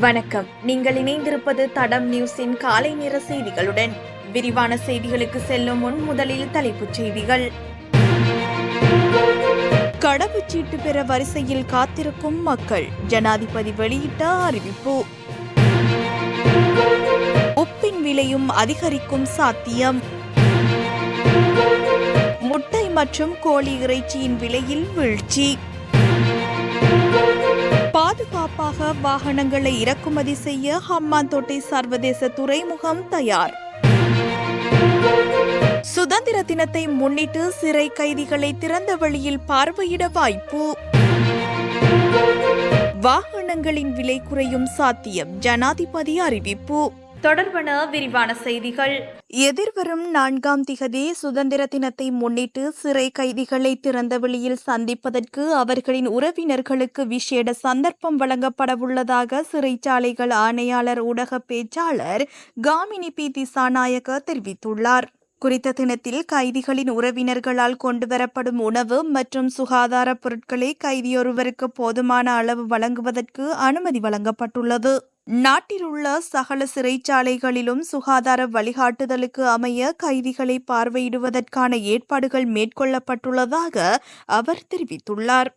வணக்கம். நீங்கள் இணைந்திருப்பது தடம் நியூஸின் காலை நேர செய்திகளுடன். விரிவான செய்திகளுக்கு செல்லும் முன் முதலில் தலைப்புச் செய்திகள். கடவுச்சீட்டு பெற வரிசையில் காத்திருக்கும் மக்கள். ஜனாதிபதி வெளியிட்ட அறிவிப்பு. உப்பின் விலையும் அதிகரிக்கும் சாத்தியம். முட்டை மற்றும் கோழி இறைச்சியின் விலையில் வீழ்ச்சி. பாதுகாப்பாக வாகனங்களை இறக்குமதி செய்ய ஹம்மாந்தோட்டை சர்வதேச துறைமுகம் தயார். சுதந்திர தினத்தை முன்னிட்டு சிறை கைதிகளை திறந்த வழியில் பார்வையிட வாய்ப்பு. வாகனங்களின் விலை குறையும் சாத்தியம் ஜனாதிபதி அறிவிப்பு. தொடர்பான விரிவான செய்திகள். எதிர்வரும் நான்காம் திகதி சுதந்திர தினத்தை முன்னிட்டு சிறை கைதிகளை திறந்த வெளியில் சந்திப்பதற்கு அவர்களின் உறவினர்களுக்கு விசேட சந்தர்ப்பம் வழங்கப்படவுள்ளதாக சிறைச்சாலைகள் ஆணையாளர் ஊடக பேச்சாளர் காமினி பி. திசாநாயக தெரிவித்துள்ளார். குறித்த தினத்தில் கைதிகளின் உறவினர்களால் கொண்டுவரப்படும் உணவு மற்றும் சுகாதார பொருட்களை கைதியொருவருக்கு போதுமான அளவு வழங்குவதற்கு அனுமதி வழங்கப்பட்டுள்ளது. நாட்டில் உள்ள சகல சிறைச்சாலைகளிலும் சுகாதார வழிகாட்டுதலுக்கு அமைய கைதிகளை பார்வையிடுவதற்கான ஏற்பாடுகள் மேற்கொள்ளப்பட்டுள்ளதாக அவர் தெரிவித்துள்ளார்.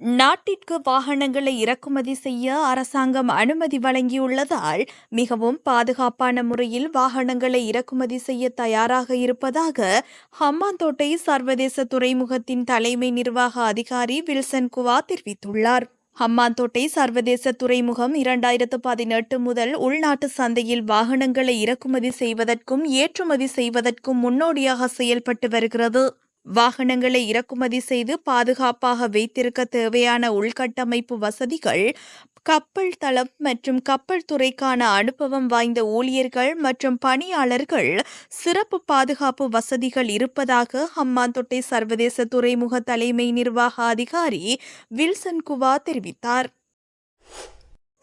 நாட்டிற்கு வாகனங்களை இறக்குமதி செய்ய அரசாங்கம் அனுமதி வழங்கியுள்ளதால் மிகவும் பாதுகாப்பான முறையில் வாகனங்களை இறக்குமதி செய்ய தயாராக இருப்பதாக ஹம்மாந்தோட்டை சர்வதேச துறைமுகத்தின் தலைமை நிர்வாக அதிகாரி வில்சன் குவா தெரிவித்துள்ளார். ஹம்மாந்தோட்டை சர்வதேச துறைமுகம் இரண்டாயிரத்து பதினெட்டு முதல் உள்நாட்டு சந்தையில் வாகனங்களை இறக்குமதி செய்வதற்கும் ஏற்றுமதி செய்வதற்கும் முன்னோடியாக செயல்பட்டு வருகிறது. வாகனங்களை இறக்குமதி செய்து பாதுகாப்பாக வைத்திருக்க தேவையான உள்கட்டமைப்பு வசதிகள் கப்பல் தளம் மற்றும் கப்பல் துறைக்கான அனுபவம் வாய்ந்த ஊழியர்கள் மற்றும் பணியாளர்கள் சிறப்பு பாதுகாப்பு வசதிகள் இருப்பதாக ஹம்மாந்தொட்டை சர்வதேச துறைமுக தலைமை நிர்வாக அதிகாரி வில்சன் குவா தெரிவித்தார்.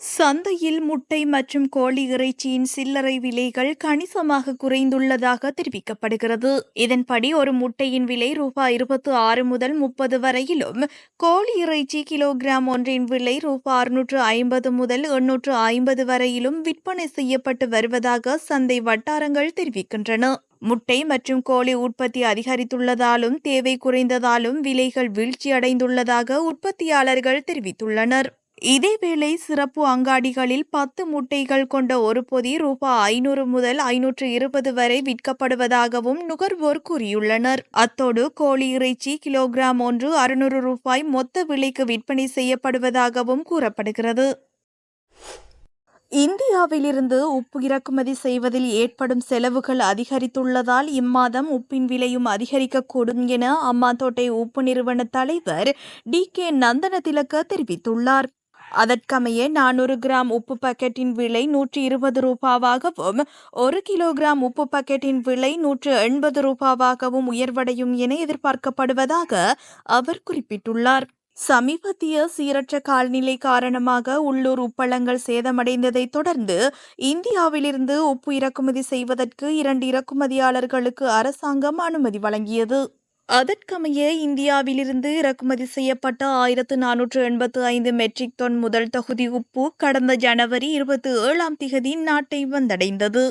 சந்தையில் முட்டை மற்றும் கோழி இறைச்சியின் சில்லறை விலைகள் கணிசமாக குறைந்துள்ளதாக தெரிவிக்கப்படுகிறது. இதன்படி ஒரு முட்டையின் விலை ரூபாய் இருபத்தி ஆறு முதல் முப்பது வரையிலும் கோழி இறைச்சி கிலோகிராம் ஒன்றின் விலை ரூபாய் அறுநூற்று ஐம்பது முதல் எண்ணூற்று ஐம்பது வரையிலும் விற்பனை செய்யப்பட்டு வருவதாக சந்தை வட்டாரங்கள் தெரிவிக்கின்றன. முட்டை மற்றும் கோழி உற்பத்தி அதிகரித்துள்ளதாலும் தேவை குறைந்ததாலும் விலைகள் வீழ்ச்சியடைந்துள்ளதாக உற்பத்தியாளர்கள் தெரிவித்துள்ளனர். இதேவேளை சிறப்பு அங்காடிகளில் பத்து முட்டைகள் கொண்ட ஒரு பொதி ரூபாய் ஐநூறு முதல் ஐநூற்று இருபது வரை விற்கப்படுவதாகவும் நுகர்வோர் கூறியுள்ளனர். அத்தோடு கோழி இறைச்சி கிலோகிராம் ஒன்று அறுநூறு ரூபாய் மொத்த விலைக்கு விற்பனை செய்யப்படுவதாகவும் கூறப்படுகிறது. இந்தியாவிலிருந்து உப்பு இறக்குமதி செய்வதில் ஏற்படும் செலவுகள் அதிகரித்துள்ளதால் இம்மாதம் உப்பின் விலையும் அதிகரிக்கக்கூடும் என அம்மாத்தோட்டை உப்பு நிறுவன தலைவர் டி கே நந்தன திலக்க தெரிவித்துள்ளார். அதற்கமைய நானூறு கிராம் உப்பு பாக்கெட்டின் விலை நூற்றி இருபது ரூபாவாகவும் ஒரு கிலோகிராம் உப்பு பாக்கெட்டின் விலை நூற்று எண்பது ரூபாவாகவும் உயர்வடையும் என எதிர்பார்க்கப்படுவதாக அவர் குறிப்பிட்டுள்ளார். சமீபத்திய சீரற்ற கால்நிலை காரணமாக உள்ளூர் உப்பளங்கள் சேதமடைந்ததைத் தொடர்ந்து இந்தியாவிலிருந்து உப்பு இறக்குமதி செய்வதற்கு இரண்டு இறக்குமதியாளர்களுக்கு அரசாங்கம் அனுமதி வழங்கியது. அதற்கமைய இந்தியாவிலிருந்து இறக்குமதி செய்யப்பட்ட ஆயிரத்து நானூற்று எண்பத்து ஐந்து மெட்ரிக் டன் முதல் தொகுதி உப்பு கடந்த ஜனவரி இருபத்தி ஏழாம் திகதி நாட்டை வந்தடைந்தது.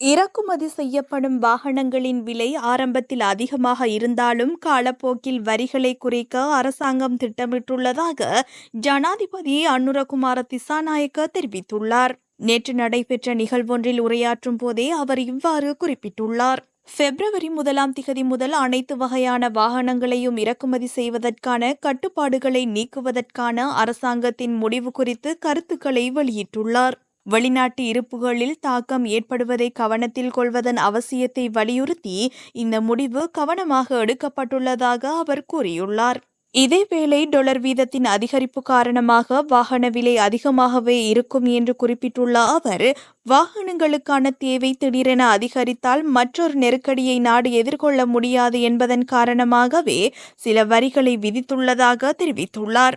இறக்குமதி செய்யப்படும் வாகனங்களின் விலை ஆரம்பத்தில் அதிகமாக இருந்தாலும் காலப்போக்கில் வரிகளை குறைக்க அரசாங்கம் திட்டமிட்டுள்ளதாக ஜனாதிபதி அனுரகுமார திசாநாயக்க தெரிவித்துள்ளார். நேற்று நடைபெற்ற நிகழ்வொன்றில் உரையாற்றும் போதே அவர் இவ்வாறு குறிப்பிட்டுள்ளார். பிப்ரவரி முதலாம் திகதி முதல் அனைத்து வகையான வாகனங்களையும் இறக்குமதி செய்வதற்கான கட்டுப்பாடுகளை நீக்குவதற்கான அரசாங்கத்தின் முடிவு குறித்து கருத்துக்களை வெளியிட்டுள்ளார். வெளிநாட்டு இருப்புகளில் தாக்கம் ஏற்படுவதை கவனத்தில் கொள்வதன் அவசியத்தை வலியுறுத்தி இந்த முடிவு கவனமாக எடுக்கப்பட்டுள்ளதாக அவர் கூறியுள்ளார். இதேவேளை டொலர் வீதத்தின் அதிகரிப்பு காரணமாக வாகன விலை அதிகமாகவே இருக்கும் என்று குறிப்பிட்டுள்ள அவர் வாகனங்களுக்கான தேவை திடீரென அதிகரித்தால் மற்றொரு நெருக்கடியை நாடு எதிர்கொள்ள முடியாது என்பதன் காரணமாகவே சில வரிகளை விதித்துள்ளதாக தெரிவித்துள்ளார்.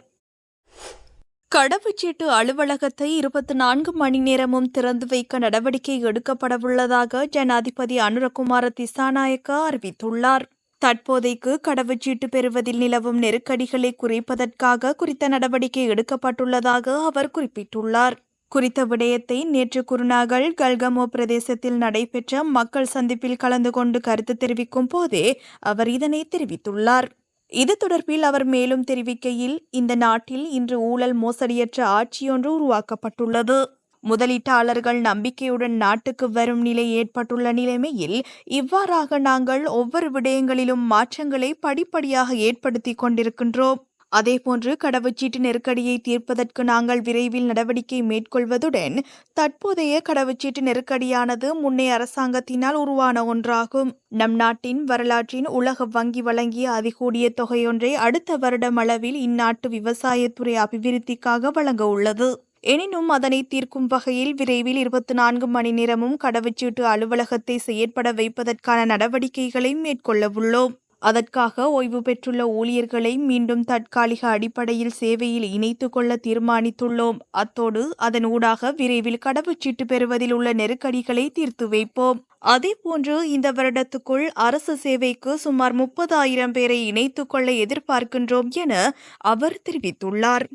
கடவுச்சீட்டு அலுவலகத்தை இருபத்தி நான்கு மணி நேரமும் திறந்து வைக்க நடவடிக்கை எடுக்கப்படவுள்ளதாக ஜனாதிபதி அனுரகுமார திசாநாயக்கா அறிவித்துள்ளார். தற்போதைக்கு கடவுச்சீட்டு பெறுவதில் நிலவும் நெருக்கடிகளை குறைப்பதற்காக குறித்த நடவடிக்கை எடுக்கப்பட்டுள்ளதாக அவர் குறிப்பிட்டுள்ளார். குறித்த விடயத்தை நேற்று குருநாகல் கல்கமோ பிரதேசத்தில் நடைபெற்ற மக்கள் சந்திப்பில் கலந்து கொண்டு கருத்து தெரிவிக்கும் போதே அவர் இதனை தெரிவித்துள்ளார். இது தொடர்பில் அவர் மேலும் தெரிவிக்கையில் இந்த நாட்டில் இன்று ஊழல் மோசடியற்ற ஆட்சியொன்று உருவாக்கப்பட்டுள்ளது. முதலீட்டாளர்கள் நம்பிக்கையுடன் நாட்டுக்கு வரும் நிலை ஏற்பட்டுள்ள நிலைமையில் இவ்வாறாக நாங்கள் ஒவ்வொரு விடயங்களிலும் மாற்றங்களை படிப்படியாக ஏற்படுத்தி கொண்டிருக்கின்றோம். அதேபோன்று கடவுச்சீட்டு நெருக்கடியை தீர்ப்பதற்கு நாங்கள் விரைவில் நடவடிக்கை மேற்கொள்வதுடன் தற்போதைய கடவுச்சீட்டு நெருக்கடியானது முன்னே அரசாங்கத்தினால் உருவான ஒன்றாகும். நம் நாட்டின் வரலாற்றின் உலக வங்கி வழங்கிய அதிகூடிய தொகையொன்றை அடுத்த வருடம் அளவில் இந்நாட்டு விவசாயத்துறை அபிவிருத்திக்காக வழங்க உள்ளது. எனினும் அதனை தீர்க்கும் வகையில் விரைவில் இருபத்தி நான்கு மணி நேரமும் கடவுச்சீட்டு அலுவலகத்தை செயற்பட வைப்பதற்கான நடவடிக்கைகளை மேற்கொள்ளவுள்ளோம் அதற்காக ஓய்வு பெற்றுள்ள ஊழியர்களை மீண்டும் தற்காலிக அடிப்படையில் சேவையில் இணைத்து கொள்ள தீர்மானித்துள்ளோம். அத்தோடு அதன் ஊடாக விரைவில் கடவுச்சீட்டு பெறுவதில் உள்ள நெருக்கடிகளை தீர்த்து வைப்போம். அதேபோன்று இந்த வருடத்துக்குள் அரசு சேவைக்கு சுமார் முப்பதாயிரம் பேரை இணைத்துக் கொள்ள எதிர்பார்க்கின்றோம் என அவர் தெரிவித்துள்ளார்.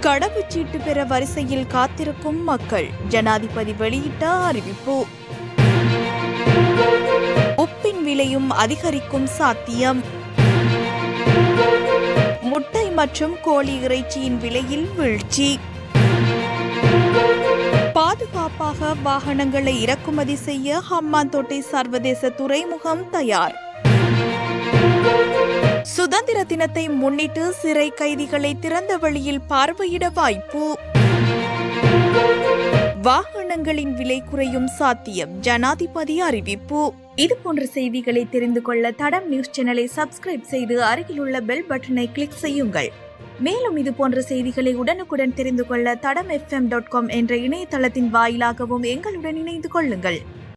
கடவுச்சீட்டு பெற வரிசையில் காத்திருக்கும் மக்கள். ஜனாதிபதி வெளியிட்ட அறிவிப்பு. உப்பின் விலையும் அதிகரிக்கும் சாத்தியம். முட்டை மற்றும் கோழி இறைச்சியின் விலையில் வீழ்ச்சி. பாதுகாப்பாக வாகனங்களை இறக்குமதி செய்ய ஹம்மாந்தோட்டை சர்வதேச துறைமுகம் தயார். சுதந்திர தினத்தை முன்னிட்டு சிறை கைதிகளை திறந்த வழியில் பார்வையிட வாய்ப்பு. வாகனங்களின் விலை குறையும் சாத்தியம் ஜனாதிபதி அறிவிப்பு. இது போன்ற செய்திகளை தெரிந்து கொள்ள தடம் நியூஸ் சேனலை சப்ஸ்கிரைப் செய்து அருகிலுள்ள பெல் பட்டனை கிளிக் செய்யுங்கள். மேலும் இது போன்ற செய்திகளை உடனுக்குடன் தெரிந்து கொள்ள தடம் எஃப்எம் டாட் காம் என்ற இணையதளத்தின் வாயிலாகவும் எங்களுடன் இணைந்து கொள்ளுங்கள்.